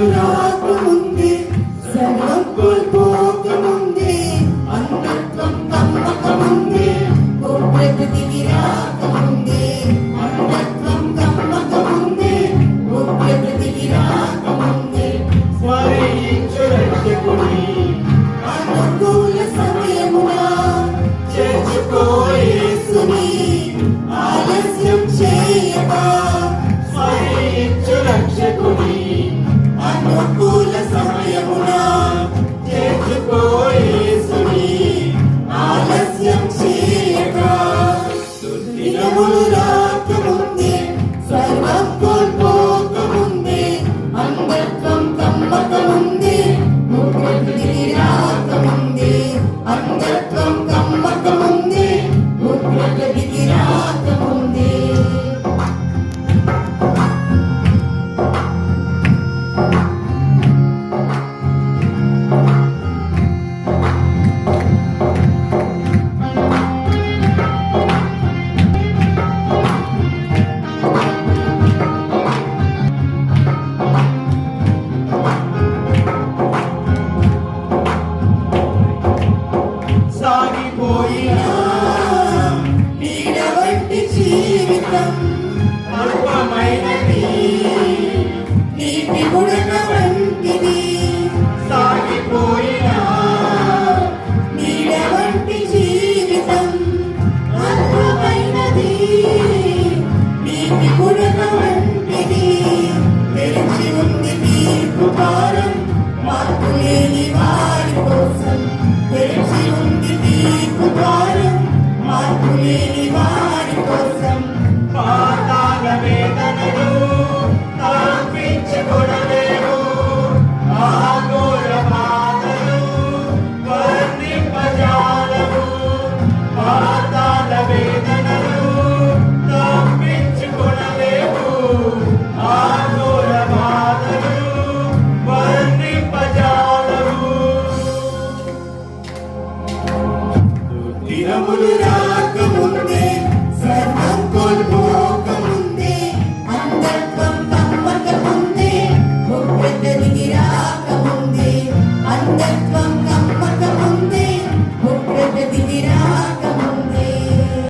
రాకముందే శ్రమం కోల్పోకముందే అన్నత్వం కమ్మకముందే ప్రకృతికి రాకముందే అన్నత్వం కమ్మకముందే ప్రకృతికి రాకముందే స్మరించు రక్షకుని అనుకూల సమయమున చేర్చుకోయేసుని. ఆలస్యం చేయక. అనుకూల చేర్చుకో యేసుని ఆలస్యం చేయక దుర్దినములు రాకముందే సర్వం కోల్పోకముందే అంధత్వం కమ్మకముందే ముగ్గురికి రాకముందే అంధత్వం కమ్మకముందే ముగ్గురికి రాకముందే నీటి మార్పు లేని వారి కోసం దినములు రా